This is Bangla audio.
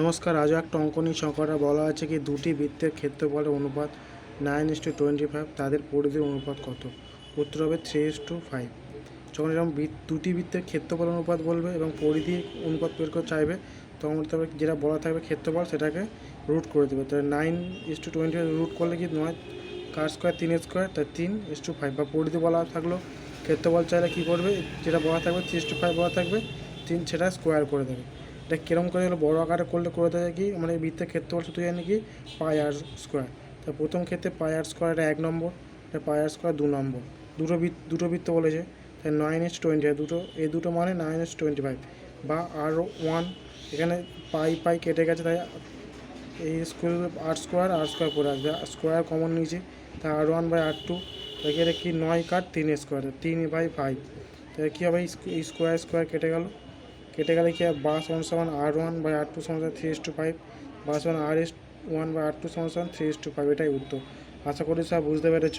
নমস্কার, আজও একটা অঙ্কনী সংখ্যাটা বলা আছে কি দুটি বৃত্তের ক্ষেত্রফলের অনুপাত nine is to twenty five তাদের পরিধির অনুপাত কত? উত্তর হবে থ্রি ইস টু ফাইভ যখন এরকম দুটি বৃত্তের ক্ষেত্রফল অনুপাত বলবে এবং পরিধি অনুপাত বের করে চাইবে, তখন তবে যেটা বলা থাকবে ক্ষেত্রফল সেটাকে রুট করে দেবে। তাহলে nine is to twenty five root করলে কি নয়? কার স্কোয়ার তিন স্কোয়ার তাই তিন ইস টু ফাইভ বা পরিধি বলা থাকল, ক্ষেত্রফল চাইলে কী করবে? যেটা বলা থাকবে থ্রি ইস টু ফাইভ বলা থাকবে, তিন সেটা স্কোয়ার করে দেবে। এটা কীরকম করে হলো বড় আকারে করলে করে দেয় কি? মানে বৃত্তের ক্ষেত্রফল শুধু জানি কি? পাই আর স্কোয়ার তা প্রথম ক্ষেত্রে পাই আর স্কোয়ার এটা এক নম্বর এটা পাই আর স্কোয়ার দু নম্বর। দুটো বৃত্ত দুটো বৃত্ত বলেছে। তাই নাইন এস টোয়েন্টি ফাইভ দুটো, এই দুটো মানে নাইন এস টোয়েন্টি ফাইভ বা আর ওয়ান এখানে পাই পাই কেটে গেছে, তাই এই square R square R square করে আসবে। স্কোয়ার কমন নিয়েছি তাই R one by R two এখানে কি নয় কাট তিন স্কোয়ার তিন বাই ফাইভ তাহলে কী হবে? স্কোয়ার স্কোয়ার কেটে গেল। কেটে গেলে কি হয় বাস ওয়ান সমান R one by R two সমান three is to five bus one R is one by R two সমান থ্রি এস টু ফাইভ এটাই উত্তর। আশা করি সব বুঝতে পেরেছ।